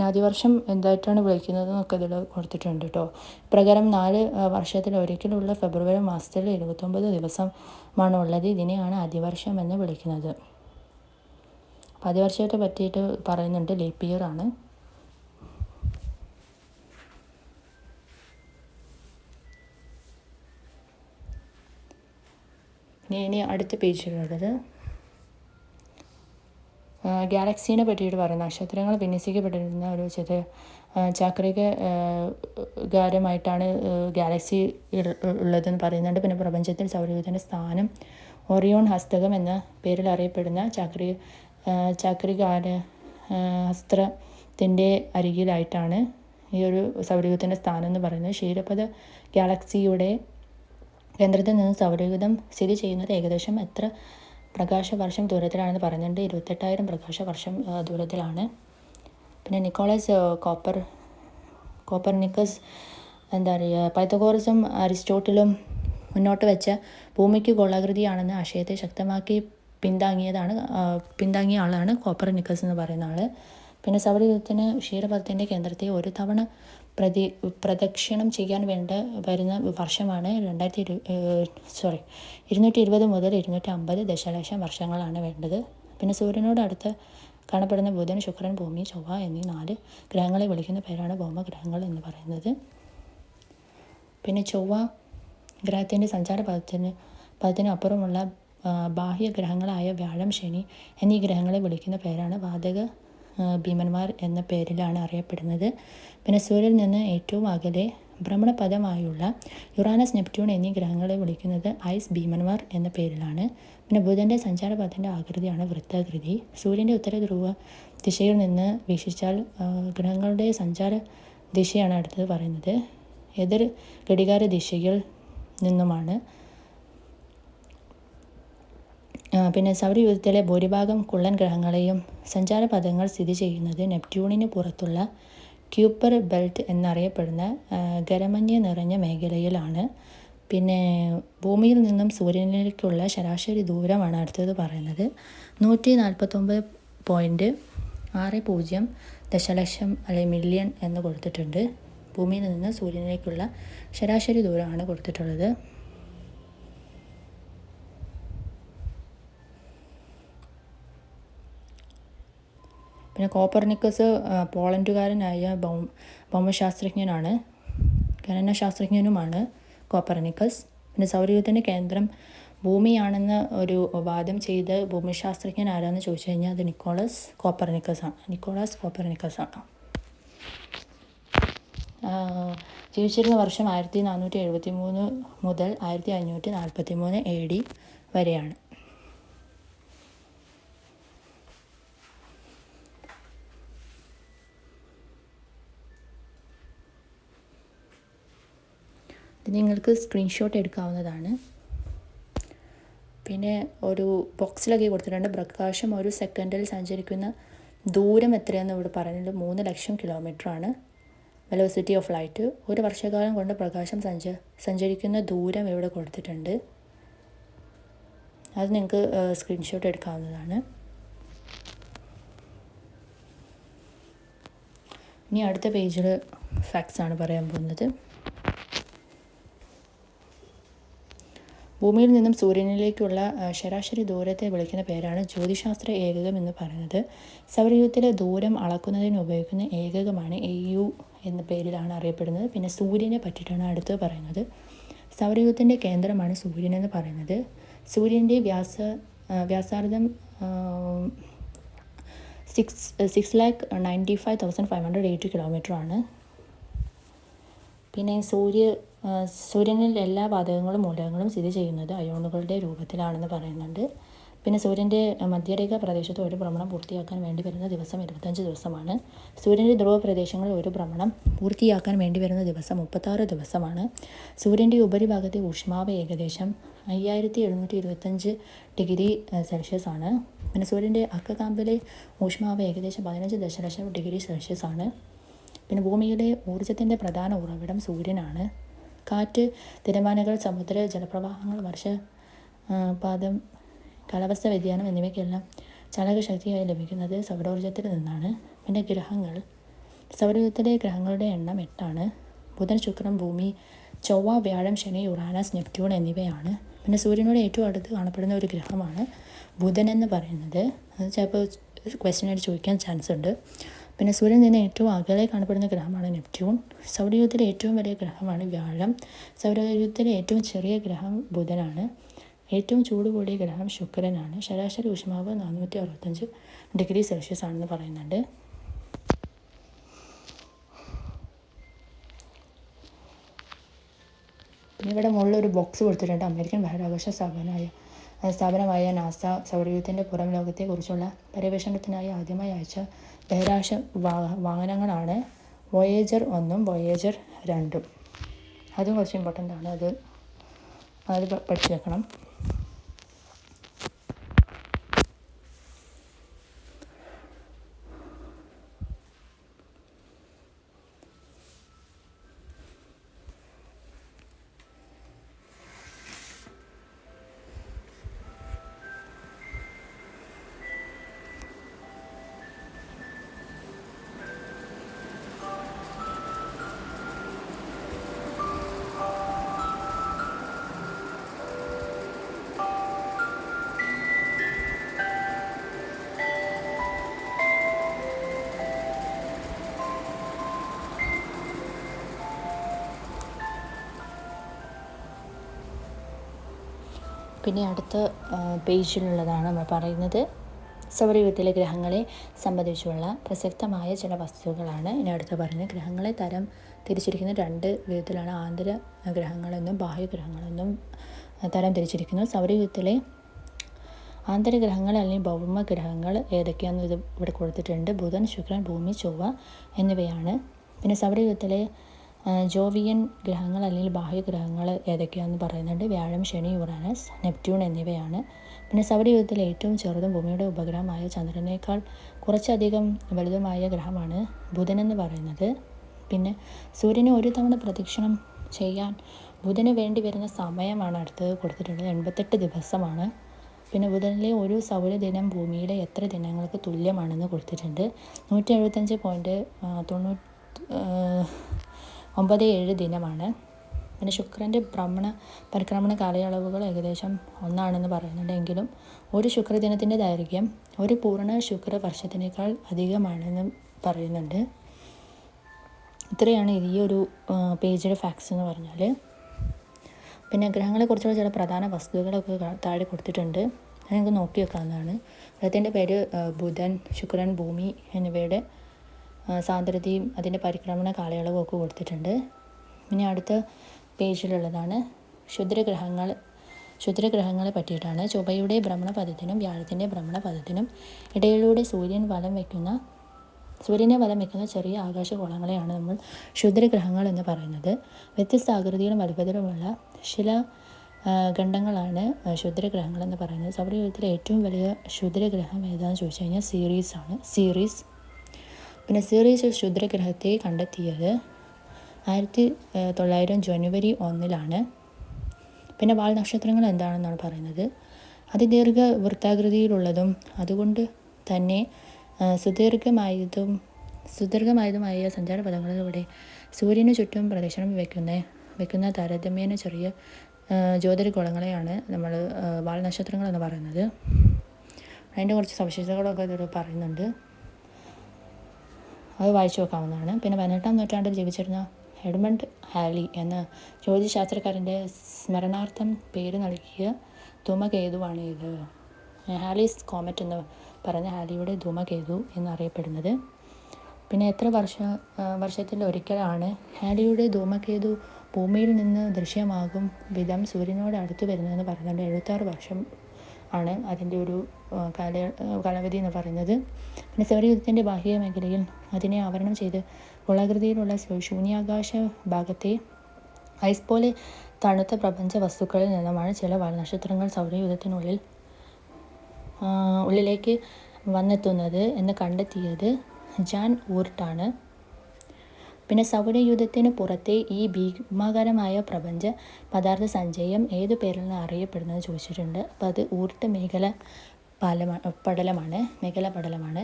പിന്നെ അതിവർഷം എന്തായിട്ടാണ് വിളിക്കുന്നത് എന്നൊക്കെ ഇതിൽ കൊടുത്തിട്ടുണ്ട് കേട്ടോ പ്രകാരം നാല് വർഷത്തിൽ ഒരിക്കലുള്ള ഫെബ്രുവരി മാസത്തിൽ ഇരുപത്തൊമ്പത് ദിവസമാണ് ഉള്ളത്. ഇതിനെയാണ് ആദ്യവർഷം എന്ന് വിളിക്കുന്നത്. അപ്പം അതിവർഷത്തെ പറ്റിയിട്ട് പറയുന്നുണ്ട് ലീപ്പ് ഇയർ ആണ് ഇനി അടുത്ത പേജിലുള്ളത്. ഗാലക്സീനെ പറ്റിയിട്ട് പറയുന്ന. നക്ഷത്രങ്ങൾ വിന്യസിക്കപ്പെട്ടിരുന്ന ഒരു ചെറിയ ചാക്രിക ഗാരമായിട്ടാണ് ഗാലക്സി ഉള്ളതെന്ന് പറയുന്നുണ്ട്. പിന്നെ പ്രപഞ്ചത്തിൽ സൗരയൂഥത്തിന്റെ സ്ഥാനം ഒറിയോൺ ഹസ്തകം എന്ന പേരിൽ അറിയപ്പെടുന്ന ചാക്രി ചാക്രികാര ഹസ്ത്രത്തിന്റെ അരികിലായിട്ടാണ് ഈ ഒരു സൗരയൂഥത്തിന്റെ സ്ഥാനം എന്ന് പറയുന്നത്. ക്ഷീരപഥ ഗാലക്സിയുടെ കേന്ദ്രത്തിൽ നിന്ന് സൗരയൂഥം സ്ഥിതി ചെയ്യുന്നത് ഏകദേശം എത്ര പ്രകാശവർഷം ദൂരത്തിലാണെന്ന് പറഞ്ഞിട്ട് ഇരുപത്തെട്ടായിരം പ്രകാശവർഷം ദൂരത്തിലാണ്. പിന്നെ നിക്കോളസ് കോപ്പർ കോപ്പർനിക്കസ് എന്താ പറയുക പൈതകോറസും അരിസ്റ്റോട്ടിലും മുന്നോട്ട് വെച്ച ഭൂമിക്ക് ഗോളാകൃതിയാണെന്ന ആശയത്തെ ശക്തമാക്കി പിന്താങ്ങിയതാണ് പിന്താങ്ങിയ ആളാണ് കോപ്പർനിക്കസ് എന്ന് പറയുന്ന ആൾ പിന്നെ സൗരയുദ്ധത്തിന് ക്ഷീരപഥത്തിന്റെ കേന്ദ്രത്തെ ഒരു തവണ പ്രതി പ്രദക്ഷിണം ചെയ്യാൻ വേണ്ട വരുന്ന വർഷമാണ് രണ്ടായിരത്തി ഇരു സോറി ഇരുന്നൂറ്റി ഇരുപത് മുതൽ ഇരുന്നൂറ്റി അമ്പത് ദശലക്ഷം വർഷങ്ങളാണ് വേണ്ടത്. പിന്നെ സൂര്യനോട് അടുത്ത് കാണപ്പെടുന്ന ബുധൻ ശുക്രൻ ഭൂമി ചൊവ്വ എന്നീ നാല് ഗ്രഹങ്ങളെ വിളിക്കുന്ന പേരാണ് ഭൗമഗ്രഹങ്ങൾ എന്ന് പറയുന്നത്. പിന്നെ ചൊവ്വ ഗ്രഹത്തിന്റെ സഞ്ചാര പദത്തിന് പദത്തിന് അപ്പുറമുള്ള ബാഹ്യ ഗ്രഹങ്ങളായ വ്യാഴം ശനി എന്നീ ഗ്രഹങ്ങളെ വിളിക്കുന്ന പേരാണ് വാതക ഭീമന്മാർ എന്ന പേരിലാണ് അറിയപ്പെടുന്നത്. പിന്നെ സൂര്യനിൽ നിന്ന് ഏറ്റവും അകലെ ഭ്രമണപഥമായുള്ള യുറാനസ് നെപ്റ്റ്യൂൺ എന്നീ ഗ്രഹങ്ങളെ വിളിക്കുന്നത് ഐസ് ഭീമന്മാർ എന്ന പേരിലാണ്. പിന്നെ ബുധന്റെ സഞ്ചാരപഥത്തിന്റെ ആകൃതിയാണ് വൃത്താകൃതി. സൂര്യന്റെ ഉത്തര ധ്രുവ ദിശയിൽ നിന്ന് വീക്ഷിച്ചാൽ ഗ്രഹങ്ങളുടെ സഞ്ചാര ദിശയാണ് അടുത്തത് പറയുന്നത്. എതിർ ഘടികാര ദിശയിൽ നിന്നുമാണ് പിന്നെ സൗരയൂഥത്തിലെ ഭൂരിഭാഗം കുള്ളൻ ഗ്രഹങ്ങളെയും സഞ്ചാരപഥങ്ങൾ സ്ഥിതി ചെയ്യുന്നത് നെപ്റ്റ്യൂണിന് പുറത്തുള്ള ക്യൂപ്പർ ബെൽറ്റ് എന്നറിയപ്പെടുന്ന ഗരമഞ്ഞ് നിറഞ്ഞ മേഖലയിലാണ്. പിന്നെ ഭൂമിയിൽ നിന്നും സൂര്യനിലേക്കുള്ള ശരാശരി ദൂരമാണ് അടുത്തത് പറയുന്നത്. നൂറ്റി നാൽപ്പത്തൊമ്പത് പോയിന്റ് ആറ് പൂജ്യം ദശലക്ഷം അല്ലെങ്കിൽ മില്യൺ എന്ന് കൊടുത്തിട്ടുണ്ട്. ഭൂമിയിൽ നിന്ന് സൂര്യനിലേക്കുള്ള ശരാശരി ദൂരമാണ് കൊടുത്തിട്ടുള്ളത്. പിന്നെ കോപ്പർനിക്കസ് പോളണ്ടുകാരനായ ഭൗമ ഭൗമശാസ്ത്രജ്ഞനാണ്. ഗണനശാസ്ത്രജ്ഞനുമാണ് കോപ്പർനിക്കസ്. പിന്നെ സൗരയൂഥത്തിന്റെ കേന്ദ്രം ഭൂമിയാണെന്ന് ഒരു വാദം ചെയ്ത് ഭൂമിശാസ്ത്രജ്ഞൻ ആരാന്ന് ചോദിച്ചു കഴിഞ്ഞാൽ അത് നിക്കോളസ് കോപ്പർനിക്കസ് ആണ്. നിക്കോളസ് കോപ്പർനിക്കസ് ആണ് ജീവിച്ചിരുന്ന വർഷം ആയിരത്തി നാനൂറ്റി എഴുപത്തി മൂന്ന് മുതൽ ആയിരത്തി അഞ്ഞൂറ്റി നാൽപ്പത്തി മൂന്ന് എ ഡി വരെയാണ്. ഇത് നിങ്ങൾക്ക് സ്ക്രീൻഷോട്ട് എടുക്കാവുന്നതാണ്. പിന്നെ ഒരു ബോക്സിലൊക്കെ കൊടുത്തിട്ടുണ്ട്. പ്രകാശം ഒരു സെക്കൻഡിൽ സഞ്ചരിക്കുന്ന ദൂരം എത്രയാണെന്ന് ഇവിടെ പറയുന്നത് മൂന്ന് ലക്ഷം കിലോമീറ്ററാണ് വെലോസിറ്റി ഓഫ് ലൈറ്റ് ഒരു വർഷക്കാലം കൊണ്ട് പ്രകാശം സഞ്ച സഞ്ചരിക്കുന്ന ദൂരം ഇവിടെ കൊടുത്തിട്ടുണ്ട്. അത് നിങ്ങൾക്ക് സ്ക്രീൻഷോട്ട് എടുക്കാവുന്നതാണ്. ഇനി അടുത്ത പേജിൽ ഫാക്ട്സ് ആണ് പറയാൻ പോകുന്നത്. ഭൂമിയിൽ നിന്നും സൂര്യനിലേക്കുള്ള ശരാശരി ദൂരത്തെ വിളിക്കുന്ന പേരാണ് ജ്യോതിശാസ്ത്ര ഏകകം എന്ന് പറയുന്നത്. സൗരയൂഥത്തിലെ ദൂരം അളക്കുന്നതിന് ഉപയോഗിക്കുന്ന ഏകകമാണ് എ യു എന്ന പേരിലാണ് അറിയപ്പെടുന്നത്. പിന്നെ സൂര്യനെ പറ്റിയിട്ടാണ് അടുത്ത് പറയുന്നത്. സൗരയൂഥത്തിന്റെ കേന്ദ്രമാണ് സൂര്യൻ എന്ന് പറയുന്നത്. സൂര്യന്റെ വ്യാസ വ്യാസാർദ്ധം six six lakh ninety five thousand five hundred eighty kilometre ആണ്. പിന്നെ സൂര്യ സൂര്യനിൽ എല്ലാ വാതകങ്ങളും മൂലകങ്ങളും സ്ഥിതി ചെയ്യുന്നത് അയോണുകളുടെ രൂപത്തിലാണെന്ന് പറയുന്നുണ്ട്. പിന്നെ സൂര്യന്റെ മധ്യരേഖ പ്രദേശത്ത് ഒരു ഭ്രമണം പൂർത്തിയാക്കാൻ വേണ്ടി വരുന്ന ദിവസം ഇരുപത്തഞ്ച് ദിവസമാണ്. സൂര്യന്റെ ധ്രുവ പ്രദേശങ്ങളിൽ ഒരു ഭ്രമണം പൂർത്തിയാക്കാൻ വേണ്ടി വരുന്ന ദിവസം മുപ്പത്താറ് ദിവസമാണ്. സൂര്യന്റെ ഉപരിഭാഗത്തെ ഊഷ്മാവ് ഏകദേശം അയ്യായിരത്തി എഴുന്നൂറ്റി ഇരുപത്തഞ്ച് ഡിഗ്രി സെൽഷ്യസ് ആണ്. പിന്നെ സൂര്യന്റെ അക്കകാമ്പിലെ ഊഷ്മാവ് ഏകദേശം പതിനഞ്ച് ദശലക്ഷം ഡിഗ്രി സെൽഷ്യസ് ആണ്. പിന്നെ ഭൂമിയിലെ ഊർജത്തിന്റെ പ്രധാന ഉറവിടം സൂര്യനാണ്. കാറ്റ് തിരമാലകൾ സമുദ്ര ജലപ്രവാഹങ്ങൾ വർഷ പാതം കാലാവസ്ഥ വ്യതിയാനം എന്നിവയ്ക്കെല്ലാം ചാലകശക്തിയായി ലഭിക്കുന്നത് സൗരോർജത്തിൽ നിന്നാണ്. പിന്നെ ഗ്രഹങ്ങൾ. സൗരയുഗത്തിലെ ഗ്രഹങ്ങളുടെ എണ്ണം എട്ടാണ്. ബുധൻ ശുക്രൻ ഭൂമി ചൊവ്വ വ്യാഴം ശനി യുറാനസ് നെപ്റ്റ്യൂൺ എന്നിവയാണ്. പിന്നെ സൂര്യനോട് ഏറ്റവും അടുത്ത് കാണപ്പെടുന്ന ഒരു ഗ്രഹമാണ് ബുധൻ എന്ന് പറയുന്നത്. അത് ചിലപ്പോൾ ക്വസ്റ്റ്യനായിട്ട് ചോദിക്കാൻ ചാൻസ് ഉണ്ട്. പിന്നെ സൂര്യൻ നിന്ന് ഏറ്റവും അകലെ കാണപ്പെടുന്ന ഗ്രഹമാണ് നെപ്റ്റ്യൂൺ. സൗരയൂഥത്തിലെ ഏറ്റവും വലിയ ഗ്രഹമാണ് വ്യാഴം. സൗരയൂഥത്തിലെ ഏറ്റവും ചെറിയ ഗ്രഹം ബുധനാണ്. ഏറ്റവും ചൂട് കൂടിയ ഗ്രഹം ശുക്രനാണ്. ശരാശരി ഊഷ്മാവ് നാനൂറ്റി അറുപത്തഞ്ച് ഡിഗ്രി സെൽഷ്യസ് ആണെന്ന് പറയുന്നുണ്ട്. പിന്നെ ഇവിടെ മുകളിൽ ഒരു ബോക്സ് കൊടുത്തിട്ടുണ്ട്. അമേരിക്കൻ ബഹിരാകാശ സ്ഥാപനമായ സ്ഥാപനമായ നാസ സൗരയൂഥത്തിന്റെ പുറം ലോകത്തെക്കുറിച്ചുള്ള പര്യവേഷണത്തിനായി ആദ്യമായി അയച്ച ബഹിരാകാശ വാഹനങ്ങളാണ്. വോയേജർ ഒന്നും വോയേജർ രണ്ടും. അതും കുറച്ച് ഇമ്പോർട്ടന്റ് ആണ്. അത് അത് പഠിച്ചു വെക്കണം. പിന്നെ അടുത്ത പേജിലുള്ളതാണ് നമ്മൾ പറയുന്നത്. സൗരയൂഥത്തിലെ ഗ്രഹങ്ങളെ സംബന്ധിച്ചുള്ള പ്രസക്തമായ ചില വസ്തുക്കളാണ് ഇനി അടുത്ത് പറഞ്ഞ ഗ്രഹങ്ങളെ തരം തിരിച്ചിരിക്കുന്ന രണ്ട് വിധത്തിലാണ് ആന്തര ഗ്രഹങ്ങളെന്നും ബാഹ്യഗ്രഹങ്ങളെന്നും തരം തിരിച്ചിരിക്കുന്നു സൗരയൂഥത്തിലെ ആന്തരഗ്രഹങ്ങൾ അല്ലെങ്കിൽ ഭൗമ ഗ്രഹങ്ങൾ ഏതൊക്കെയാണെന്ന് ഇത് ഇവിടെ കൊടുത്തിട്ടുണ്ട്. ബുധൻ ശുക്രൻ ഭൂമി ചൊവ്വ എന്നിവയാണ്. പിന്നെ സൗരയൂഥത്തിലെ ജോവിയൻ ഗ്രഹങ്ങൾ അല്ലെങ്കിൽ ബാഹ്യഗ്രഹങ്ങൾ ഏതൊക്കെയാണെന്ന് പറയുന്നുണ്ട്. വ്യാഴം ശനി യുറാനസ് നെപ്റ്റ്യൂൺ എന്നിവയാണ്. പിന്നെ സൗരയൂഥത്തിലെ ഏറ്റവും ചെറുതും ഭൂമിയുടെ ഉപഗ്രഹമായ ചന്ദ്രനേക്കാൾ കുറച്ചധികം വലുതുമായ ഗ്രഹമാണ് ബുധനെന്ന് പറയുന്നത്. പിന്നെ സൂര്യനെ ഒരു തവണ പ്രദക്ഷിണം ചെയ്യാൻ ബുധന് വേണ്ടി വരുന്ന സമയമാണ് അടുത്തത് കൊടുത്തിട്ടുള്ളത്. എൺപത്തെട്ട് ദിവസമാണ്. പിന്നെ ബുധനിലെ ഒരു സൗരദിനം ഭൂമിയുടെ എത്ര ദിനങ്ങൾക്ക് തുല്യമാണെന്ന് കൊടുത്തിട്ടുണ്ട്. നൂറ്റി എഴുപത്തഞ്ച് പോയിന്റ് തൊണ്ണൂറ്റി ഒമ്പത് ഏഴ് ദിനമാണ്. പിന്നെ ശുക്രന്റെ ഭ്രമണ പരിക്രമണ കാലയളവുകൾ ഏകദേശം ഒന്നാണെന്ന് പറയുന്നുണ്ട്. എങ്കിലും ഒരു ശുക്രദിനത്തിന്റെ ദൈർഘ്യം ഒരു പൂർണ ശുക്ര വർഷത്തിനേക്കാൾ അധികമാണെന്ന് പറയുന്നുണ്ട്. ഇത്രയാണ് ഈ ഒരു പേജിലെ ഫാക്ട്സ് എന്ന് പറഞ്ഞാൽ പിന്നെ ഗ്രഹങ്ങളെക്കുറിച്ചുള്ള ചില പ്രധാന വസ്തുക്കളൊക്കെ താഴെ കൊടുത്തിട്ടുണ്ട്. അത് നിങ്ങൾക്ക് നോക്കി വെക്കാവുന്നതാണ്. ഗ്രഹത്തിന്റെ പേര് ബുധൻ ശുക്രൻ ഭൂമി എന്നിവയുടെ സാന്ദ്രതയും അതിന്റെ പരിക്രമണ കാലയളവും ഒക്കെ കൊടുത്തിട്ടുണ്ട്. ഇനി അടുത്ത പേജിലുള്ളതാണ്. ക്ഷുദ്രഗ്രഹങ്ങൾ ക്ഷുദ്രഗ്രഹങ്ങളെ പറ്റിയിട്ടാണ്. ചൊവ്വയുടെ ഭ്രമണപഥത്തിനും വ്യാഴത്തിന്റെ ഭ്രമണപഥത്തിനും ഇടയിലൂടെ സൂര്യൻ വലം വയ്ക്കുന്ന സൂര്യനെ വലം വയ്ക്കുന്ന ചെറിയ ആകാശഗോളങ്ങളെയാണ് നമ്മൾ ക്ഷുദ്രഗ്രഹങ്ങൾ എന്ന് പറയുന്നത്. വ്യത്യസ്ത ആകൃതിയിലും വലുപ്പത്തിലുമുള്ള ശില ഖണ്ഡങ്ങളാണ് ക്ഷുദ്രഗ്രഹങ്ങൾ എന്ന് പറയുന്നത്. സൗരയൂഥത്തിലെ ഏറ്റവും വലിയ ക്ഷുദ്രഗ്രഹം ഏതാണെന്ന് ചോദിച്ചു കഴിഞ്ഞാൽ സീറീസാണ് ആണ് സീറീസ് പിന്നെ സീറീസ് ക്ഷുദ്രഗ്രഹത്തെ കണ്ടെത്തിയത് ആയിരത്തി തൊള്ളായിരം ജനുവരി ഒന്നിലാണ്. പിന്നെ വാൽ നക്ഷത്രങ്ങൾ എന്താണെന്നാണ് പറയുന്നത്? അതിദീർഘ വൃത്താകൃതിയിലുള്ളതും അതുകൊണ്ട് തന്നെ സുദീർഘമായതും സുദീർഘമായതുമായ സഞ്ചാരപഥങ്ങളിലൂടെ സൂര്യന് ചുറ്റും പ്രദക്ഷിണം വയ്ക്കുന്ന വയ്ക്കുന്ന താരതമ്യേന ചെറിയ ജ്യോതിർഗോളങ്ങളെയാണ് നമ്മൾ വാൽ നക്ഷത്രങ്ങൾ എന്ന് പറയുന്നത്. അതിന്റെ കുറച്ച് സവിശേഷതകളൊക്കെ ഇതിൽ പറയുന്നുണ്ട്. അത് വായിച്ചു നോക്കാവുന്നതാണ് പിന്നെ പതിനെട്ടാം നൂറ്റാണ്ടിൽ ജീവിച്ചിരുന്ന എഡ്മണ്ട് ഹാലി എന്ന ജ്യോതിശാസ്ത്രക്കാരന്റെ സ്മരണാർത്ഥം പേര് നൽകിയ ധൂമകേതുവാണ് ഇത്. ഹാലിസ് കോമറ്റ് എന്ന് പറഞ്ഞ ഹാലിയുടെ ധൂമകേതു എന്നറിയപ്പെടുന്നത്. പിന്നെ എത്ര വർഷ വർഷത്തിൽ ഒരിക്കലാണ് ഹാലിയുടെ ധൂമകേതു ഭൂമിയിൽ നിന്ന് ദൃശ്യമാകും വിധം സൂര്യനോട് അടുത്ത് വരുന്നതെന്ന് പറയുന്നുണ്ട് എഴുപത്താറ് വർഷം ആണ് അതിന്റെ ഒരു കാല കാലാവധി എന്ന് പറയുന്നത്. പിന്നെ സൗരയുദ്ധത്തിന്റെ ബാഹ്യ മേഖലയിൽ അതിനെ ആവരണം ചെയ്ത് ഗോളാകൃതിയിലുള്ള ശൂന്യാകാശ ഭാഗത്തെ ഐസ് പോലെ തണുത്ത പ്രപഞ്ച വസ്തുക്കളിൽ നിന്നുമാണ് ചില വാൽനക്ഷത്രങ്ങൾ സൗരയുദ്ധത്തിനുള്ളിൽ ഉള്ളിലേക്ക് വന്നെത്തുന്നത് എന്ന് കണ്ടെത്തിയത് ജാൻ ഊർട്ടാണ്. പിന്നെ സൗരയൂഥത്തിന് പുറത്തെ ഈ ഭീമാകരമായ പ്രപഞ്ച പദാർത്ഥ സഞ്ചയം ഏതു പേരിലാണ് അറിയപ്പെടുന്നത് ചോദിച്ചിട്ടുണ്ട്. അപ്പോൾ അത് ഊർട്ട് മേഖല പാലമാ പടലമാണ് മേഖലാ പടലമാണ്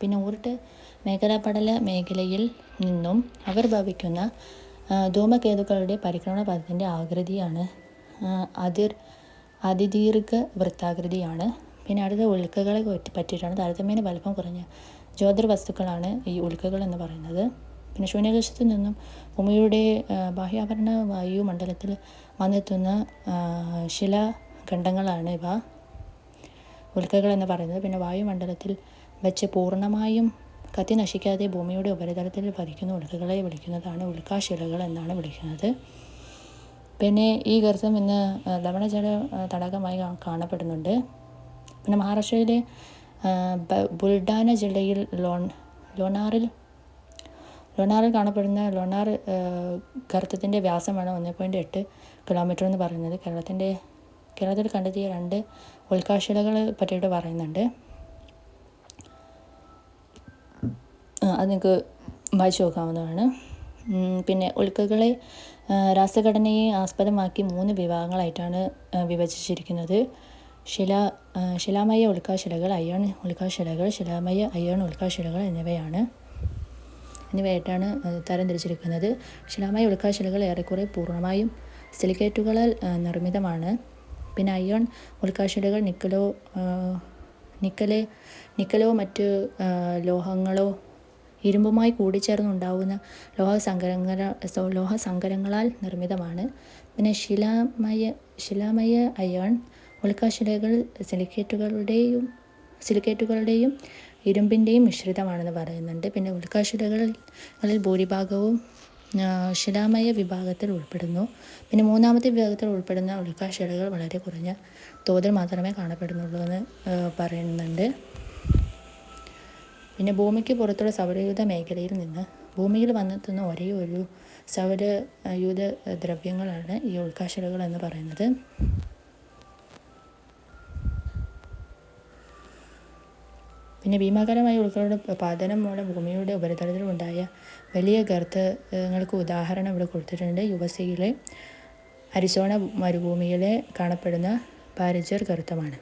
പിന്നെ ഊരിട്ട് മേഖലാ പടല മേഖലയിൽ നിന്നും അവർ ഭവിക്കുന്ന ധൂമകേതുക്കളുടെ പരിക്രമണ പദത്തിന്റെ ആകൃതിയാണ് അതിർ അതിദീർഘ വൃത്താകൃതിയാണ്. പിന്നെ അടുത്ത ഉൽക്കകളെ പറ്റിയിട്ടാണ് താരതമ്യേന വലുപ്പം കുറഞ്ഞ ജ്യോതിർവസ്തുക്കളാണ് ഈ ഉൽക്കകൾ എന്ന് പറയുന്നത്. പിന്നെ ശൂന്യകശത്തു നിന്നും ഭൂമിയുടെ ബാഹ്യാഭരണ വായുമണ്ഡലത്തിൽ വന്നെത്തുന്ന ശിലാഖണ്ഡങ്ങളാണ് ഇവ. ഉൽക്കകൾ എന്ന് പറയുന്നത് പിന്നെ വായുമണ്ഡലത്തിൽ വെച്ച് പൂർണമായും കത്തി നശിക്കാതെ ഭൂമിയുടെ ഉപരിതലത്തിൽ പതിക്കുന്ന ഉൽക്കകളെ വിളിക്കുന്നതാണ് ഉൽക്കാശിലകൾ എന്നാണ് വിളിക്കുന്നത്. പിന്നെ ഈ ഗർത്തം ഇന്ന് ലവണജല തടാകമായി കാണപ്പെടുന്നുണ്ട്. പിന്നെ മഹാരാഷ്ട്രയിലെ ബുൾഡാന ജില്ലയിൽ ലോൺ ലോണാറിൽ ലോണാറിൽ കാണപ്പെടുന്ന ലോണാർ ഗർത്തത്തിന്റെ വ്യാസമാണ് ഒന്ന് പോയിന്റ് എട്ട് കിലോമീറ്റർ എന്ന് പറയുന്നത്. കേരളത്തിന്റെ കേരളത്തിൽ കണ്ടെത്തിയ രണ്ട് ഉൽക്കാശിലകൾ പറ്റിയിട്ട് പറയുന്നുണ്ട്. അത് നിങ്ങൾക്ക് വായിച്ചു നോക്കാവുന്നതാണ്. പിന്നെ ഉൽക്കകളെ രാസഘടനയെ ആസ്പദമാക്കി മൂന്ന് വിഭാഗങ്ങളായിട്ടാണ് വിഭജിച്ചിരിക്കുന്നത്. ശില ശിലാമയ ഉൽക്കാശിലകൾ അയ്യോൺ ഉൽക്കാശിലകൾ ശിലാമയ അയ്യോൺ ഉൽക്കാശിലകൾ എന്നിവയാണ്. എന്നിവയായിട്ടാണ് തരംതിരിച്ചിരിക്കുന്നത് ശിലാമയ ഉൽക്കാശിലകൾ ഏറെക്കുറെ പൂർണമായും സിലിക്കേറ്റുകളാൽ നിർമ്മിതമാണ്. പിന്നെ അയൺ ഉൽക്കാശിലകൾ നിക്കലോ നിക്കലെ നിക്കലോ മറ്റ് ലോഹങ്ങളോ ഇരുമ്പുമായി കൂടിച്ചേർന്നുണ്ടാവുന്ന ലോഹ ലോഹസങ്കരങ്ങളാൽ ലോഹ സങ്കരങ്ങളാൽ നിർമ്മിതമാണ്. പിന്നെ ശിലാമയ ശിലാമയ അയോൺ ഉൽക്കാശിലകൾ സിലിക്കേറ്റുകളുടെയും സിലിക്കേറ്റുകളുടെയും ഇരുമ്പിന്റെയും മിശ്രിതമാണെന്ന് പറയുന്നുണ്ട്. പിന്നെ ഉൽക്കാശിലകളിൽ ഭൂരിഭാഗവും ശിലാമയ വിഭാഗത്തിൽ ഉൾപ്പെടുന്നു. പിന്നെ മൂന്നാമത്തെ വിഭാഗത്തിൽ ഉൾപ്പെടുന്ന ഉൽക്കാശിലകൾ വളരെ കുറഞ്ഞ തോതിൽ മാത്രമേ കാണപ്പെടുന്നുള്ളൂ എന്ന് പറയുന്നുണ്ട്. പിന്നെ ഭൂമിക്ക് പുറത്തുള്ള സൗരയൂഥ മേഖലയിൽ നിന്ന് ഭൂമിയിൽ വന്നെത്തുന്ന ഒരേ ഒരു സൗരയൂഥ ദ്രവ്യങ്ങളാണ് ഈ ഉൾക്കാശിലകൾ എന്ന് പറയുന്നത്. പിന്നെ ഭീമാകരമായ ഉൾക്കളുടെ പാതനം മൂലം ഭൂമിയുടെ ഉപരിതലത്തിൽ ഉണ്ടായ വലിയ ഗർത്തങ്ങൾക്ക് ഉദാഹരണം ഇവിടെ കൊടുത്തിട്ടുണ്ട്. യു എസ് എയിലെ അരിസോണ മരുഭൂമിയിലെ കാണപ്പെടുന്ന പാരിജർ ഗർത്തമാണ്.